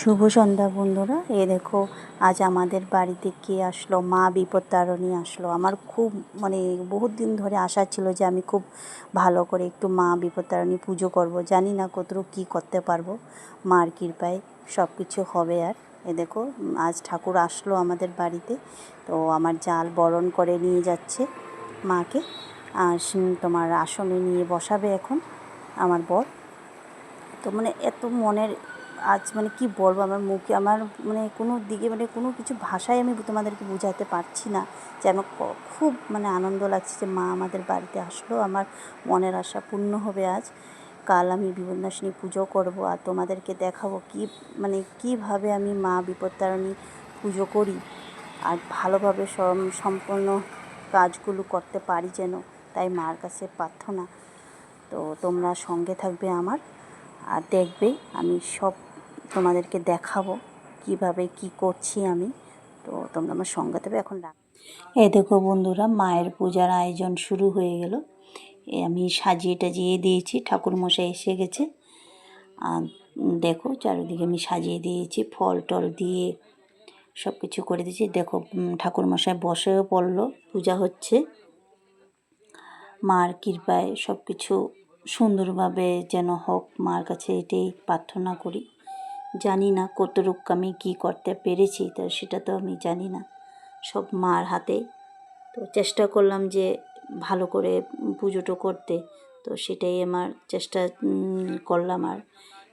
শুভ সন্ধ্যা বন্ধুরা। এ দেখো, আজ আমাদের বাড়িতে কে আসলো? মা বিপত্তারণী আসলো। আমার খুব মানে বহুত দিন ধরে আশা ছিল যে আমি খুব ভালো করে একটু মা বিপত্তারণী পুজো করব। জানি না কতটুকু কী করতে পারব। মার কৃপায় সব কিছু হবে আর। এ দেখো, আজ ঠাকুর আসলো আমাদের বাড়িতে। তো আমার জাল বরণ করে নিয়ে যাচ্ছে মাকে। আর তোমার আসনে নিয়ে বসাবে এখন আমার বর। তো মানে এত মনের আজ মানে কি বলব, আমার মুখে, আমার মানে কোনো দিকে মানে কোনো কিছু ভাষায় আমি তোমাদেরকে বোঝাতে পারছি না যে আমার খুব মানে আনন্দ লাগছে যে মা আমাদের বাড়িতে আসলো, আমার মনের আশা পূর্ণ হবে আজ। কাল আমি বিপন্যাসিনী পুজো করব আর তোমাদেরকে দেখাবো কি মানে কীভাবে আমি মা বিপত্তারণী পুজো করি আর ভালোভাবে সম্পূর্ণ কাজগুলো করতে পারি যেন, তাই মার কাছে প্রার্থনা। তো তোমরা সঙ্গে থাকবে আমার, আর দেখবে আমি সব তোমাদেরকে দেখাবো কীভাবে কি করছি আমি। তো তোমরা আমার সঙ্গে থাকবে এখন রাখ। এই দেখো বন্ধুরা, মায়ের পূজার আয়োজন শুরু হয়ে গেল। আমি সাজিয়ে টাজিয়ে দিয়েছি ঠাকুর মশাই এসে গেছে। আর দেখো, চারিদিকে আমি সাজিয়ে দিয়েছি, ফল টল দিয়ে সব কিছু করে দিয়েছি। দেখো ঠাকুর মশাই বসেও পড়ল, পূজা হচ্ছে। মার কৃপায় সব কিছু সুন্দরভাবে যেন হোক, মার কাছে এটাই প্রার্থনা করি। জানি না কতটুক আমি কী করতে পেরেছি, তো সেটা তো আমি জানি না। সব মার হাতে। তো চেষ্টা করলাম যে ভালো করে পুজোটো করতে। তো সেটাই আমার চেষ্টা করলাম আর।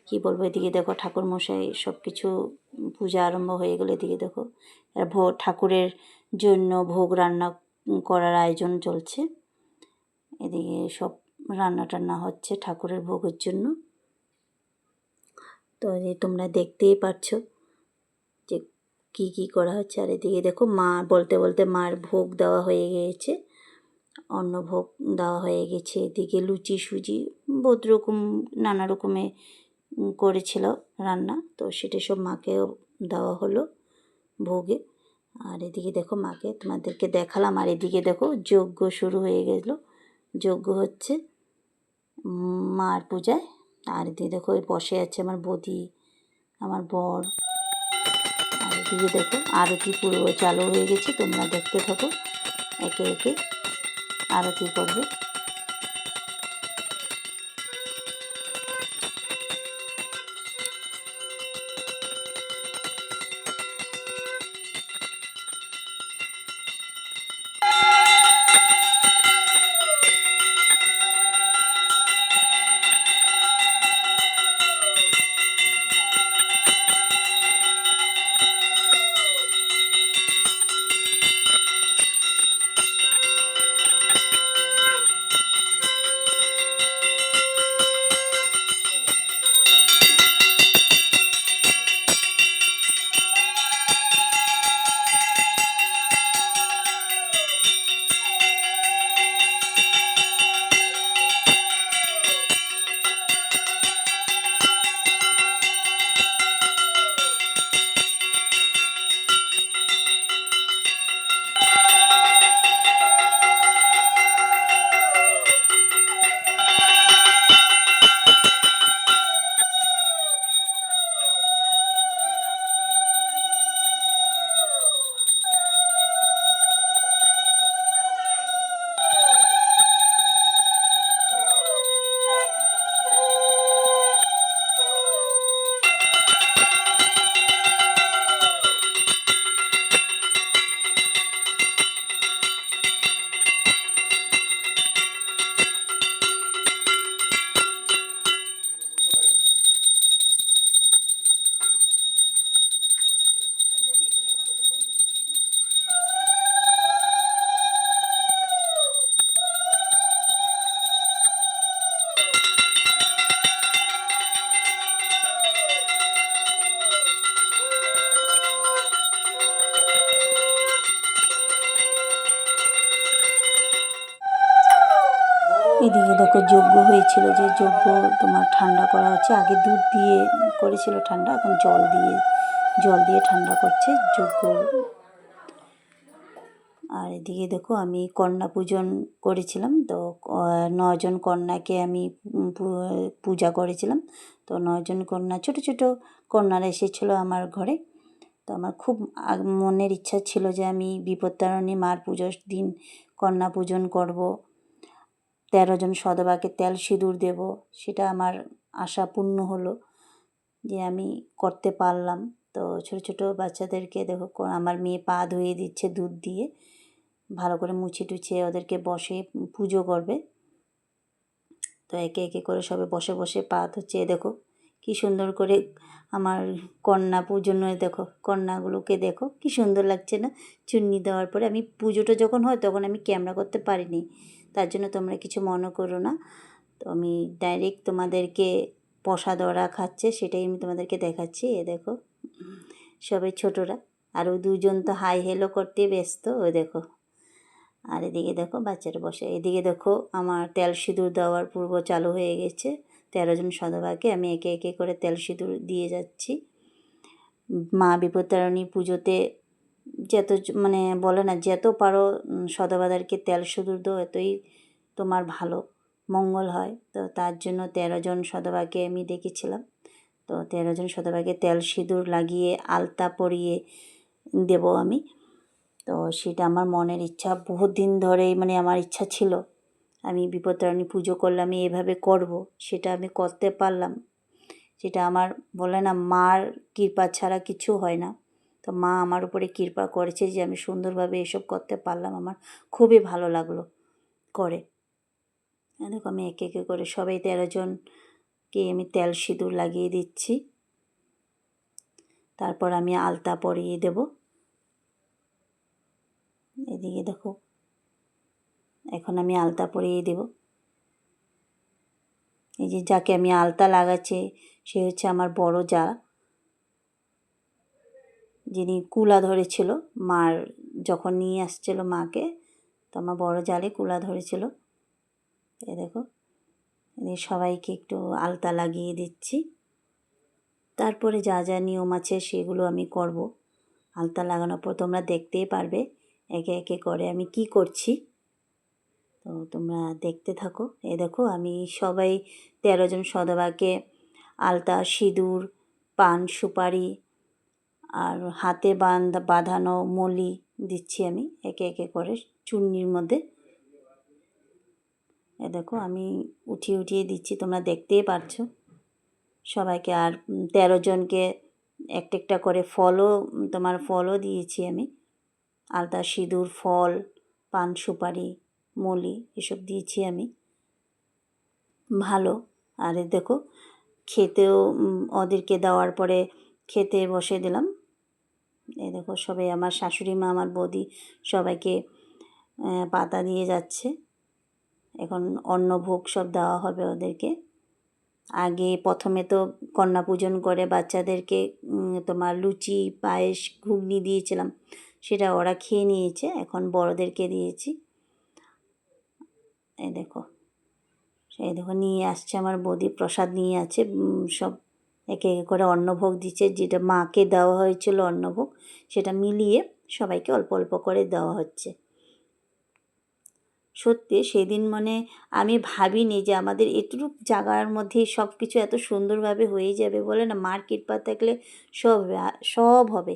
কি বলব, এদিকে দেখো ঠাকুর মশাই সব কিছু পূজা আরম্ভ হয়ে গেলে এদিকে দেখো। ভোগ ঠাকুরের জন্য ভোগ রান্না করার আয়োজন চলছে। এদিকে সব রান্না টান্না হচ্ছে ঠাকুরের ভোগের জন্য। তো তোমরা দেখতেই পাচ্ছ যে কি কি করা হচ্ছে। আর এদিকে দেখো মা, বলতে বলতে মার ভোগ দেওয়া হয়ে গিয়েছে। অন্ন ভোগ দেওয়া হয়ে গেছে এদিকে লুচি, সুজি, বহুত রকম, নানা রকমে করেছিল রান্না। তো সেটা সব মাকেও দেওয়া হলো ভোগে। আর এদিকে দেখো মাকে তোমাদেরকে দেখালাম। আর এদিকে দেখো যজ্ঞ শুরু হয়ে গেলো। যজ্ঞ হচ্ছে মার পূজায়। আর এদিকে দেখো, ওই বসে আছে আমার বদি, আমার বর। আর এদিকে দেখো, আরতি পুরো চালু হয়ে গেছে, তোমরা দেখতে থাকো, একে একে আরতি করবে। দেখো যজ্ঞ হয়েছিল যে যজ্ঞ তোমার ঠান্ডা করা হচ্ছে। আগে দুধ দিয়ে করেছিল ঠান্ডা, এখন জল দিয়ে জল দিয়ে ঠান্ডা করছে যজ্ঞ আর এদিকে দেখো, আমি কন্যা পূজন করেছিলাম। তো নজন কন্যাকে আমি পূজা করেছিলাম। তো, নজন কন্যা, ছোট ছোট কন্যারা এসেছিল আমার ঘরে। তো, আমার খুব মনের ইচ্ছা ছিল যে আমি বিপত্তারণী মার পুজোর দিন কন্যা পূজন করব। তেরো জন সদবাকে তেল সিঁদুর দেব, সেটা আমার আশা পূর্ণ হলো যে আমি করতে পারলাম। তো ছোটো ছোটো বাচ্চাদেরকে দেখো আমার মেয়ে পা ধুয়ে দিচ্ছে দুধ দিয়ে, ভালো করে মুছে টুছে ওদেরকে বসে পুজো করবে। তো একে একে করে সবে বসে বসে পা ধুচ্ছে। দেখো, কি সুন্দর করে আমার কন্যা পূজন দেখো, কন্যাগুলোকে দেখো, কি সুন্দর লাগছে না? চুন্নি দেওয়ার পরে আমি পুজোটা যখন হয় তখন আমি ক্যামেরা করতে পারিনি। তার জন্য তোমরা কিছু মনে করো না। তো আমি ডাইরেক্ট তোমাদেরকে প্রসাদ ওরা খাচ্ছে, সেটাই আমি তোমাদেরকে দেখাচ্ছি। এ দেখো, সবাই ছোটরা আর ওই দুজন তো হাই হেলো করতে ব্যস্ত, ওই দেখো। আর এদিকে দেখো, বাচ্চারা বসে। এদিকে দেখো, আমার তেল সিঁদুর দেওয়ার পূর্ব চালু হয়ে গেছে। তেরো জন সদবাকে আমি একে একে করে তেল সিঁদুর দিয়ে যাচ্ছি। মা বিপত্তারণী পুজোতে যত মানে বলে না, যত পারো সদবাদেরকে তেল সিঁদুর দাও, এতই তোমার ভালো, মঙ্গল হয়। তো তার জন্য তেরো জন সদবাকে আমি দেখেছিলাম। তো তেরো জন সদবাকে তেল সিঁদুর লাগিয়ে আলতা পরিয়ে দেব আমি। তো সেটা আমার মনের ইচ্ছা। বহুত দিন ধরেই মানে আমার ইচ্ছা ছিল। আমি বিপত্তারণী পুজো করলে আমি এভাবে করব, সেটা আমি করতে পারলাম। সেটা আমার বলে না, মার কৃপা ছাড়া কিছু হয় না। তো মা আমার উপরে কৃপা করেছে যে আমি সুন্দরভাবে এসব করতে পারলাম। আমার খুবই ভালো লাগল করে। দেখো আমি একে একে করে সবাই তেরো জনকে আমি তেল সিঁদুর লাগিয়ে দিচ্ছি। তারপর আমি আলতা পরিয়ে দেব। এদিকে দেখো, এখন আমি আলতা পরিয়ে দেব। এই যে যাকে আমি আলতা লাগাচ্ছি, সে হচ্ছে আমার বড় যা যিনি কুলা ধরেছিল মার যখন নিয়ে আসছিল মাকে, তো আমার বড় জালে কুলা ধরেছিল এ দেখো সবাইকে একটু আলতা লাগিয়ে দিচ্ছি। তারপরে যা যা নিয়ম আছে সেগুলো আমি করব। আলতা লাগানোর পর তোমরা দেখতেই পারবে, একে একে করে আমি কি করছি। তো তোমরা দেখতে থাকো। এ দেখো, আমি সবাই তেরো জন সদবাকে আলতা, সিঁদুর, পান, সুপারি আর হাতে বাঁধ, বাঁধানো মলি দিচ্ছি আমি একে একে করে চুন্নির মধ্যে। এ দেখো, আমি উঠিয়ে উঠিয়ে দিচ্ছি, তোমরা দেখতেই পারছ। সবাইকে আর তেরো জনকে একটা একটা করে ফলও, তোমার ফলও দিয়েছি আমি। আলতা, সিঁদুর, ফল, পান, সুপারি, মলি এসব দিয়েছি আমি। ভালো। আর দেখো, খেতেও ওদেরকে দেওয়ার পরে খেতে বসে দিলাম। এই দেখো সবাই আমার শাশুড়ি মা, আমার বৌদি সবাইকে পাতা দিয়ে যাচ্ছে। এখন অন্নভোগ সব দেওয়া হবে ওদেরকে। আগে প্রথমে তো কন্যা পূজন করে বাচ্চাদেরকে তোমার লুচি, পায়েস, ঘুগনি দিয়েছিলাম। সেটা ওরা খেয়ে নিয়েছে, এখন বড়দেরকে দিয়েছি। এই দেখো সেই দেখো নিয়ে আসছে আমার বৌদি, প্রসাদ নিয়ে আছে সব একে একে করে অন্নভোগ দিচ্ছে। যেটা মাকে দেওয়া হয়েছিল অন্নভোগ, সেটা মিলিয়ে সবাইকে অল্প অল্প করে দেওয়া হচ্ছে। সত্যি সেদিন মানে আমি ভাবিনি যে আমাদের এটুকু জায়গার মধ্যেই সব কিছু এত সুন্দরভাবে হয়ে যাবে বলে না, মার কৃপা থাকলে সব সব হবে।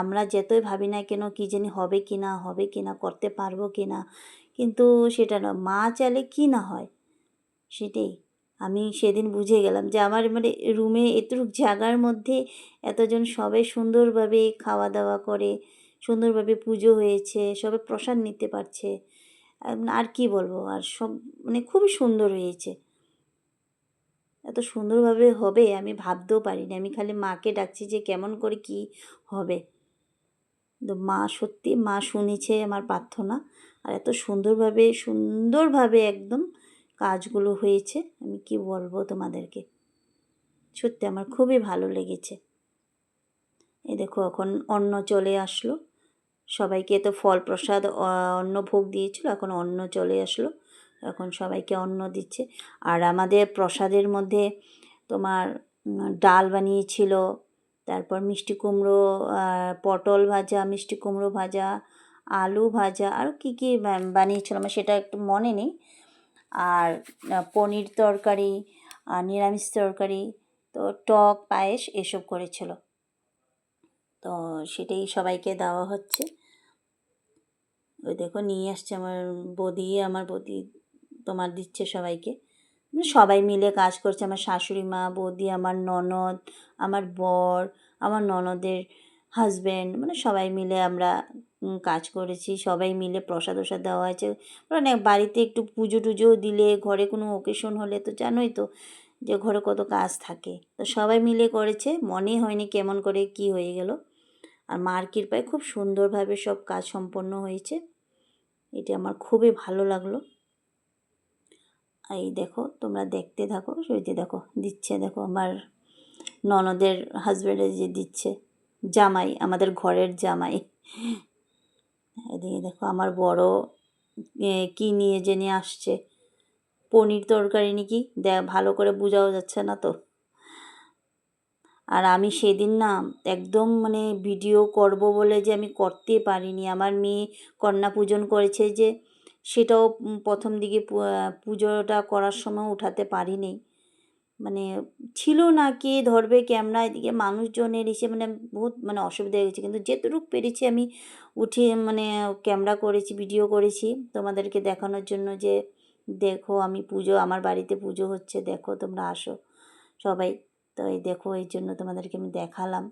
আমরা যতই ভাবি না কেন কী জানি হবে কি না, হবে কি না, করতে পারব কি না, কিন্তু সেটা না, মা চালে কি না হয়? সেটাই। আমি সেদিন বুঝে গেলাম যে আমার মানে রুমে এতটুকু জায়গার মধ্যে এতজন সবাই সুন্দরভাবে খাওয়া দাওয়া করে, সুন্দরভাবে পুজো হয়েছে, সবাই প্রসাদ নিতে পারছে। আর কি বলব? আর সব মানে খুবই সুন্দর হয়েছে। এত সুন্দরভাবে হবে? আমি ভাবতেও পারিনি। আমি খালি মাকে ডাকছি যে কেমন করে কি হবে। তো মা সত্যি মা শুনেছে আমার প্রার্থনা। আর এত সুন্দরভাবে সুন্দরভাবে একদম কাজগুলো হয়েছে, আমি কি বলব তোমাদেরকে? সত্যি আমার খুবই ভালো লেগেছে। এ দেখো এখন অন্ন চলে আসলো। সবাইকে তো ফল প্রসাদ অন্ন ভোগ দিয়েছিল, এখন অন্ন চলে আসলো। এখন সবাইকে অন্ন দিচ্ছে। আর আমাদের প্রসাদের মধ্যে তোমার ডাল বানিয়েছিল, তারপর মিষ্টি কুমড়ো পটল ভাজা, মিষ্টি কুমড়ো ভাজা, আলু ভাজা, আর কী কী বানিয়েছিল আমার সেটা একটু মনে নেই। আর পনির তরকারি আর নিরামিষ তরকারি, তো টক, পায়েস এসব করেছিল। তো সেটাই সবাইকে দেওয়া হচ্ছে। ওই দেখো নিয়ে আসছে আমার বৌদি আমার বৌদি তোমার দিচ্ছে সবাইকে। মানে সবাই মিলে কাজ করছে। আমার শাশুড়ি মা, বৌদি, আমার ননদ, আমার বর, আমার ননদের হাজব্যান্ড মানে সবাই মিলে আমরা কাজ করেছি। সবাই মিলে প্রসাদ ওসাদ দেওয়া হয়েছে। মানে বাড়িতে একটু পুজো টুজো দিলে, ঘরে কোনো ওকেশন হলে তো জানোই তো যে ঘরে কত কাজ থাকে। তো সবাই মিলে করেছে। মনে হয়নি কেমন করে কি হয়ে গেল। আর মার কৃপায় খুব সুন্দরভাবে সব কাজ সম্পন্ন হয়েছে। এটি আমার খুবই ভালো লাগল। এই দেখো, তোমরা দেখতে থাকো। যে দেখো, দিচ্ছে দেখো আমার ননদের হাজব্যান্ডে যে দিচ্ছে জামাই, আমাদের ঘরের জামাই। এদিকে দেখো আমার বড় কি নিয়ে জেনে আসছে? পনির তরকারি নাকি? দে, ভালো করে বোঝাও যাচ্ছে না তো। আর আমি সেদিন না একদম মানে ভিডিও করব বলে যে আমি করতে পারিনি। আমার মেয়ে কন্যা পূজন করেছে যে, সেটাও প্রথম দিকে পুজোটা করার সময় উঠাতে পারিনি। মানে ছিল না কে ধরবে ক্যামেরা এদিকে মানুষজনের এসে মানে বহুত মানে অসুবিধা হয়ে গেছে। কিন্তু যেটুকু পেরেছি আমি উঠে মানে ক্যামেরা করেছি, ভিডিও করেছি তোমাদেরকে দেখানোর জন্য যে দেখো আমি পুজো, আমার বাড়িতে পুজো হচ্ছে, দেখো তোমরা আসো সবাই। তো এই দেখো, এই জন্য তোমাদেরকে আমি দেখালাম।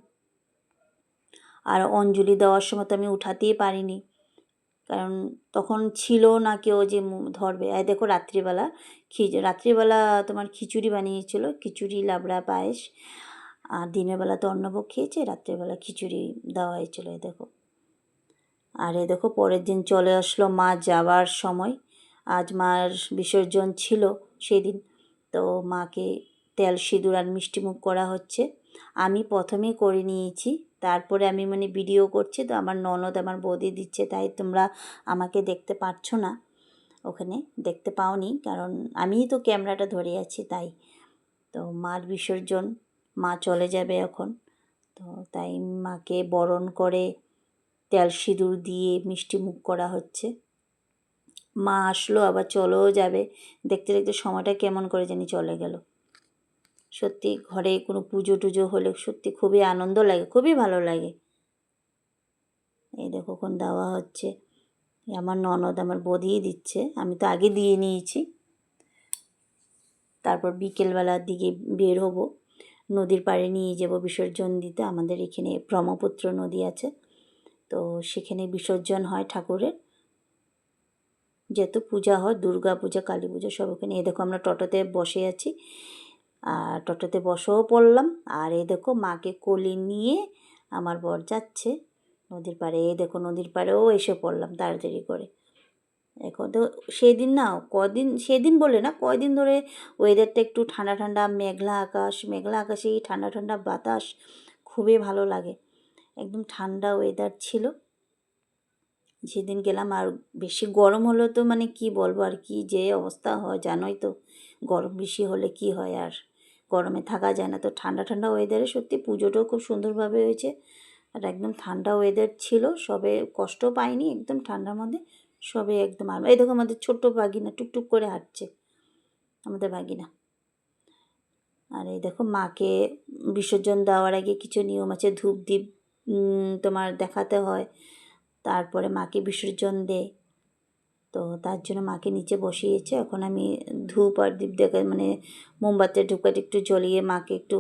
আর অঞ্জলি দেওয়ার সময় তো আমি উঠাতেই পারিনি। কারণ তখন ছিল না কেউ যে ধরবে। আর দেখো রাত্রিবেলা খি রাত্রিবেলা তোমার খিচুড়ি বানিয়েছিল, খিচুড়ি, লাবড়া, পায়েস। আর দিনের বেলা তো অন্নভোগ খেয়েছে, রাত্রিবেলা খিচুড়ি দেওয়া হয়েছিল এ দেখো। আর এ দেখো পরের দিন চলে আসলো মা যাওয়ার সময়। আজ মার বিসর্জন ছিল সেদিন। তো মাকে তেল, সিঁদুর আর মিষ্টিমুখ করা হচ্ছে। আমি প্রথমে করে নিয়েছি। তারপরে আমি মানে ভিডিও করছি, তো আমার ননদ আমার বৌদি দিচ্ছে, তাই তোমরা আমাকে দেখতে পাচ্ছ না। ওখানে দেখতে পাওনি, কারণ আমিই তো ক্যামেরাটা ধরে আছি, তাই। তো মার বিসর্জন, মা চলে যাবে এখন। তো তাই মাকে বরণ করে তেল সিঁদুর দিয়ে মিষ্টি মুখ করা হচ্ছে। মা আসলো, আবার চলেও যাবে। দেখতে দেখতে সময়টা কেমন করে জানি চলে গেল। সত্যি ঘরে কোনো পুজো টুজো হলে সত্যি খুবই আনন্দ লাগে, খুবই ভালো লাগে। এই দেখো কোন দেওয়া হচ্ছে। আমার ননদ আমার বদিয়ে দিচ্ছে। আমি তো আগে দিয়ে নিয়েছি। তারপর বিকেলবেলার দিকে বের হব। নদীর পাড়ে নিয়ে যাব বিসর্জন দিতে। আমাদের এখানে ব্রহ্মপুত্র নদী আছে। তো সেখানে বিসর্জন হয় ঠাকুরের। যেহেতু পূজা হয়, দুর্গা পূজা, কালী পূজা সব ওখানে। এই দেখো আমরা টোটোতে বসে আছি। আর টোটোতে বসেও পড়লাম। আর এই দেখো মাকে কোলে নিয়ে আমার বর যাচ্ছে। নদীর পাড়ে, এই দেখো নদীর পাড়েও এসে পড়লাম তাড়াতাড়ি করে। এখন তো সেদিন না, কদিন, সেদিন বলে না, কয়দিন ধরে ওয়েদারটা একটু ঠান্ডা ঠান্ডা, মেঘলা আকাশ, মেঘলা আকাশে এই ঠান্ডা ঠান্ডা বাতাস খুবই ভালো লাগে। একদম ঠান্ডা ওয়েদার ছিল। যেদিন গেলাম আর বেশি গরম হলো তো মানে কি বলব আর কি যে অবস্থা হয় জানোই তো, গরম বেশি হলে কি হয় আর। গরমে থাকা যায় না। তো ঠান্ডা ঠান্ডা ওয়েদারে সত্যি পুজোটাও খুব সুন্দরভাবে হয়েছে। আর একদম ঠান্ডা ওয়েদার ছিল, সবে কষ্ট পাইনি, একদম ঠান্ডার মধ্যে সবে একদম আর এই দেখো আমাদের ছোট্ট বাগিনা টুকটুক করে হাঁটছে, আমাদের বাগিনা আর এই দেখো মাকে বিসর্জন দেওয়ার আগে কিছু নিয়ম আছে ধূপ দ্বীপ তোমার দেখাতে হয়, তারপরে মাকে বিসর্জন দেয়। তো তার জন্য মাকে নিচে বসিয়েছে। এখন আমি ধূপ আর দীপ দেখে মানে মোমবাতি ঢুকাটি একটু জ্বলিয়ে মাকে একটু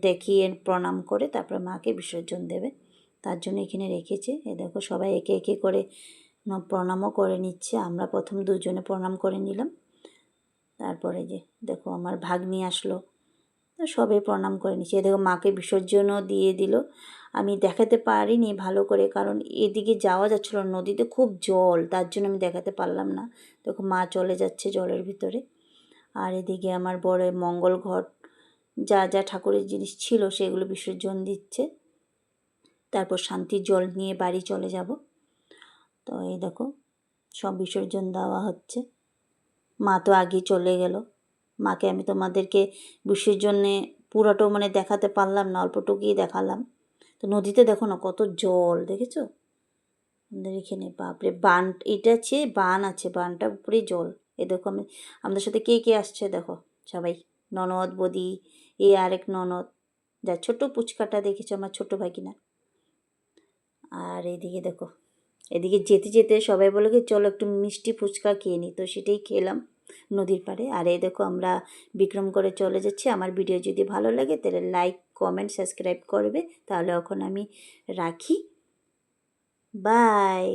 দেখিয়ে প্রণাম করে তারপরে মাকে বিসর্জন দেবে। তার জন্য এখানে রেখেছে। এ দেখো সবাই একে একে করে প্রণামও করে নিচ্ছে। আমরা প্রথম দুজনে প্রণাম করে নিলাম। তারপরে যে দেখো আমার ভাগ্নি আসলো। তো সবাই প্রণাম করে নিচ্ছে। এ দেখো মাকে বিসর্জনও দিয়ে দিল। আমি দেখাতে পারিনি ভালো করে, কারণ এদিকে যাওয়া যাচ্ছিল নদীতে খুব জল, তার জন্য আমি দেখাতে পারলাম না। দেখো মা চলে যাচ্ছে জলের ভিতরে। আর এদিকে আমার বড় মঙ্গল ঘট যা যা ঠাকুরের জিনিস ছিল সেগুলো বিসর্জন দিচ্ছে। তারপর শান্তির জল নিয়ে বাড়ি চলে যাব। তো এই দেখো, সব বিসর্জন দেওয়া হচ্ছে। মা তো আগেই চলে গেল। মাকে আমি তোমাদেরকে বিসর্জনে পুরোটাও মানে দেখাতে পারলাম না, অল্পটুকুই দেখালাম। তো নদীতে দেখো না কত জল, দেখেছ? আমাদের এখানে, বাপরে, বান, এটা আছে বান আছে, বানটা উপরেই জল। এ দেখো আমি, আমাদের সাথে কে কে আসছে দেখো? সবাই, ননদ, বদি, এ আরেক ননদ। যা ছোট পুচকাটা দেখেছ আমার ছোট ভাগিনা আর এদিকে দেখো, এদিকে যেতে যেতে সবাই বলে কি, চলো একটু মিষ্টি ফুচকা খেয়ে নিই তো সেটাই খেলাম নদীর পাড়ে। আর এই দেখো আমরা বিক্রম করে চলে যাচ্ছি। আমার ভিডিও যদি ভালো লাগে তাহলে লাইক কমেন্ট সাবস্ক্রাইব করবে তাহলে এখন আমি রাখি। বাই